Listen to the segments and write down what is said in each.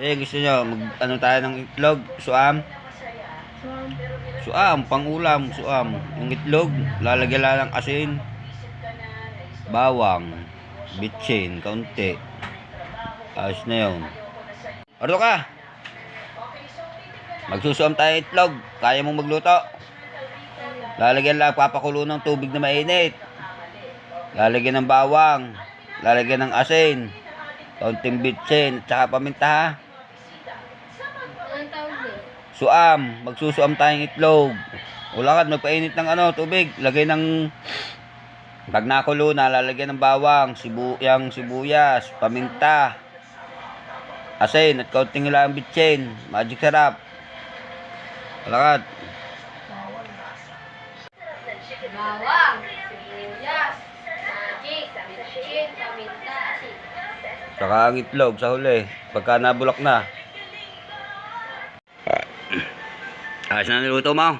Eh, gusto nyo, mag, ano tayo ng itlog? Suam? Suam, pangulam, suam. Yung itlog, lalagyan lang ng asin. Bawang. Bitchin, kaunti. Ayos na yun. Ano ka? Magsusuam tayo itlog. Kaya mong magluto? Lalagyan lang, papakulo ng tubig na mainit. Lalagyan ng bawang. Lalagyan ng asin. Kaunting bitchin, at saka paminta ha. Suam, magsusuam tayong itlog. Ulakad, magpainit ng ano, tubig. Lagay ng pag nakulo na, lalagyan ng bawang, sibu, yung sibuyas, paminta, asin, at kaunting lang bitchin. Magic sarap. Ulakad. Bawang, sibuyas, magic, bitchin, paminta, asin. Saka ang itlog sa huli. Pagka nabulok na. Ayos na niluto mo.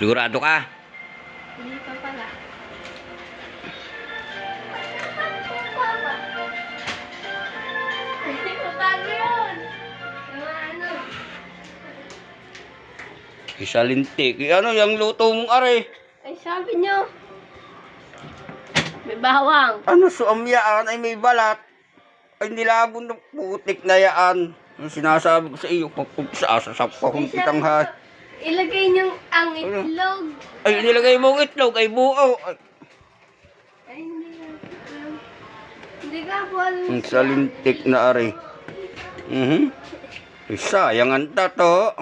Sigurado ka. Hindi pa pala. Hindi ko bago yun. Ano? Isa lintik. Ano yung luto mong are? Ay, sabi nyo. May bawang. Ano suam yaan ay may balat. Ay nilabon ng putik na yaan. Yung sinasabi ko sa iyo, kung sasasap pa kung kitang ha. Ilagay nyo ang itlog. Ay nilagay mo ang itlog, ay buo. Ay, Ay, hindi alam. Hindi ka po alam. ang salintik na are. Mhm. Ay, sayang ang tato.